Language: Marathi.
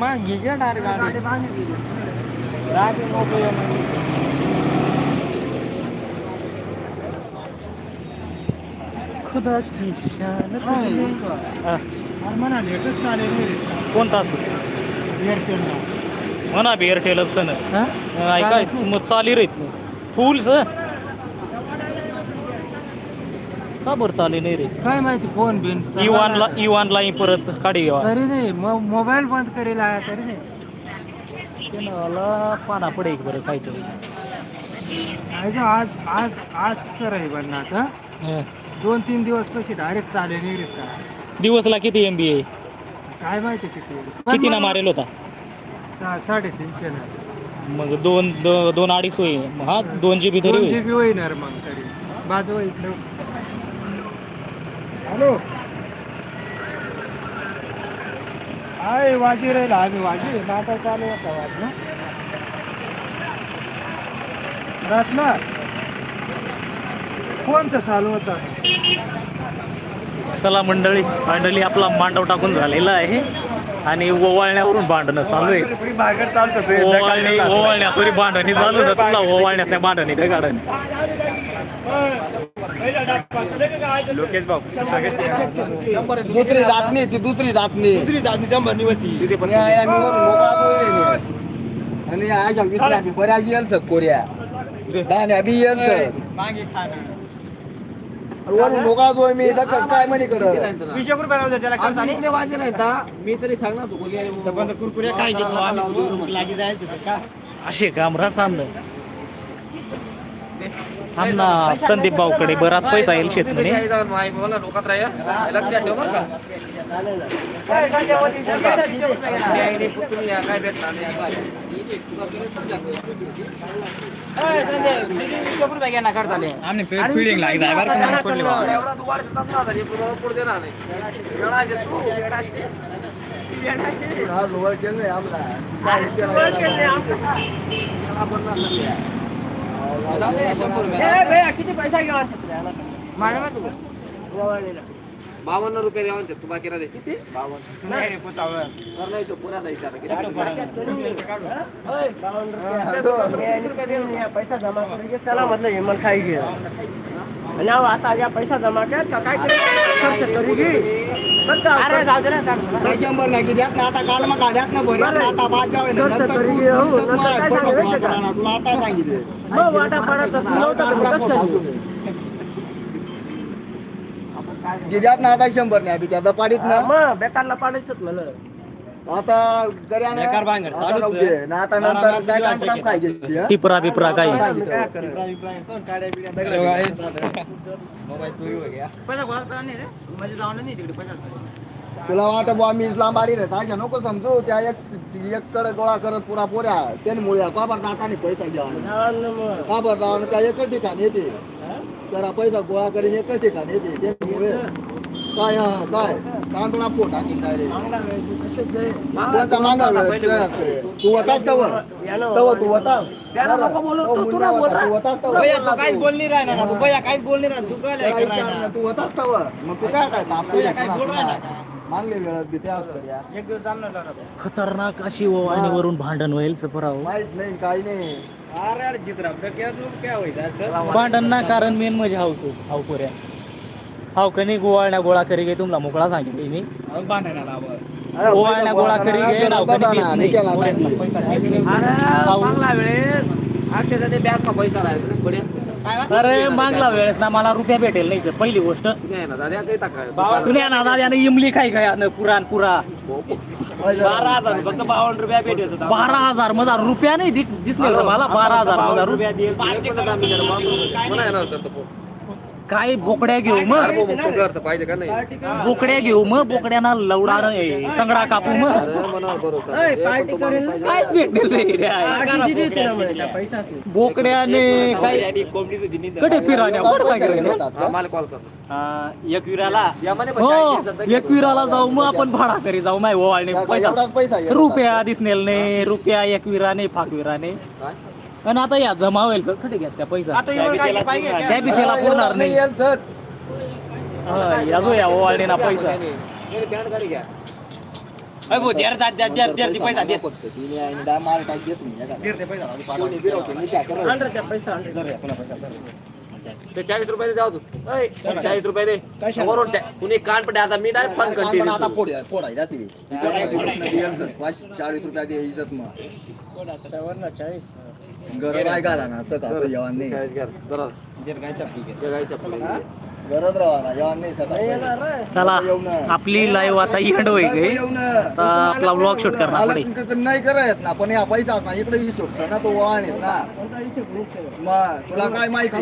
घ्या डायरेक्ट गाडी राग नको ये खुदा की शान म्हणा लेटच चालेल कोणता असं? एअरटेलला म्हणा बी एअरटेल सण हा? ऐका मग चाली रे फुल सर का बरं चाले नाही रे? काय माहिती फोन बिन. इवानला इवानला परत काढी घ्यावा. तरी नाही मो- मोबाईल बंद करेल आहे तरी नाही. त्यानं मला पाना पडे एक बरं काहीतरी. ऐका आज आज आज सर आहे बनणार हा हं. दोन तीन दिवस कशी डायरेक्ट चालेल नाही रे का दिवसला किती एम बी आहे काय माहिती किती. किती ना मारेल होता? हा, साडेतीनशे ना. मग दोन दो- दोन अडीच होई हा दोन जी बी तरी दोन होईल. जी बी होईनार मग तरी. बाजू इकडं हॅलो. आहे वाजी राहिला आम्ही वाजी. नाटक चालू होता वाज ना रातला कोणतं चालू होता? चला मंडळी फायनली आपला मांडव टाकून झालेला आहे. आणि ओवाळण्यावरून भांडणं चालू आहे. चालतो ओवाळणी ओवाळण्या भांडणी चालू तुला ओवाळण्यास नाही भांडणी काय काढणी लोकेश भाऊ दुसरी जात नाही ती दुसरी जात नाही. दुसरी जाती शंभरनी होती. आणि विसल्या आम्ही बऱ्याच येल कोऱ्या. दाण्या बी येल मागे खाणं वरून जोय मी काय म्हणे कडं वीस एक रुपये राहू दे त्याला काय सांगू? मी तरी सांगणार तू कुरकुरे काय घेतो आम्ही लागी जायचं का? असे काम रसांद थांब ना संदीप भाऊकडे बराच पैसा येईल शेतमध्ये लोकात राहा लक्षात ठेव बरं का तुम्ही या काय भेटणार नाही, या काय. आम्ही फिडिंग लागी जाय बरं का नाही पडले बाबा. एवढा तू वाढत असला तरी पुढं पुढं जाऊ. दे, आता? शंभर नाही की द्यात ना काल मग ना आता बाद जावे ना. नंतर तू- हो, तू तर तुला आता सांगितले. मग वाटा पडत तर तू नव्हता तर कसं काय? द्यात ना आता शंभर नाही त्या दपाडीत ना. मग बेकारला पाडायचंच मला. आता गऱ्या ना- बेकार भांगड आता चालूच नव्हते. आहे. ना आता नंतर मार्च काय काम काम आहे. खायची हा? टिपरा बिपरा सांगितलं. मोबाईल चोरी हो गया. तुला वाटत बुवा मी लांब आली रे. काय नको समजू. त्या एक एक कडे गोळा करत पुरा पोऱ्या. त्याने मुळे काबर दाताने पैसा घ्या काबर जाऊन त्या एकच ठिकाणी येते. त्याला पैसा गोळा करीन एकच ठिकाणी येते. त्यामुळे काय हा, काय तांदूळा पोट टाकीन डायरेक्ट कोणता मागा वेळ तू तवर तवर तू होता त्याला नको बोलू, तू- तू ना बोल रे. तू होतास भैया, तवर तू काहीच बोल नाही राहणार ना. तू भैया काहीच बोल नाही राहणार. तू काय त्याला ऐकत विचार राहणार? ना, तू होतास तवर मग तू काय काय? मागले वेळात बी एक दिवस. खतरनाक अशी ओवाळणीवरून भांडण होईल सपराव माहीत नाही काही नाही अरे लोक काय होईल? भांडण ना कारण मेन म्हणजे हाऊस हाव पुऱ्या हाव कनी गोवाळण्या गोळा करी गे तुम्हाला मोकळा सांगितले मी. गोवाळण्या गोळा करी गे देत नाही. मागला वेळेस. अक्षरशः ते बँकचा पैसा राहिला पुढे. अरे मागला वेळेस ना मला रुपया भेटेल नाही sir. पहिली गोष्ट. नाही ना दादा काही टाका ना दाद्याने इमली काय काय न पुराण पुरा. बारा हजार फक्त बावन्न रुपया भेटत होता. बारा हजार मजा रुपया नाही दिस- दिसले मला. बारा हजार मजा रुपया. येणार होतं तो. काय बोकड्या घेऊ मग? पाहिजे का नाही? बोकड्या घेऊ मग? बोकड्यांना लवडा तंगडा कापू मग? पार्टी करेल. ना? भेटणार नाही रे. पार्टी दिली होती ना म्हणे, त्या पैसाच नाही. बोकड्याने काय कटे फिराण्या मोटरसायकल घेतात हा? मला कॉल कर. एक विराला हो एकविराला जाऊ मग आपण भाडा करी जाऊ माय ओवाळणे पैसा. एवढाच पैसा आहे. रुपया दिसनेल नाही रुपया एकविराने फाकविराने? आणि आता या जमा होईल सर खटे घ्या त्या पैसा. आता एवढं काय पाहिजे का? त्या बी त्याला एवढा पुरणार नाही नाही. येईल सर. हा, या जो या ओवाळणे ना पैसा नाही, भाऊ, द्या रे, द्या, द्या, द्या, द्या, द्या. नाही. ते चाळीस रुपये दे जाऊ तू. ऐ, चाळीस रुपये दे. वरून त्या- कुणी कान पडे आता मी डायरेक्ट पण कंटिन्यू चाळीस रुपया दे इज्जत मग. गरज आहे घाला ना चल आता येवान नाही. आहे. गरज. राहा ना नाही. चला येऊ ना. आपली लाईव्ह आता एंड होईल ना आता आपला ब्लॉग शूट करणार मला पडेल तुमच्याकडे नाही करत ना पण या पैसा ना इकडे हिशोब ना तो ना. हिशोब नाही ठेवत. मग तुला काय माहिती?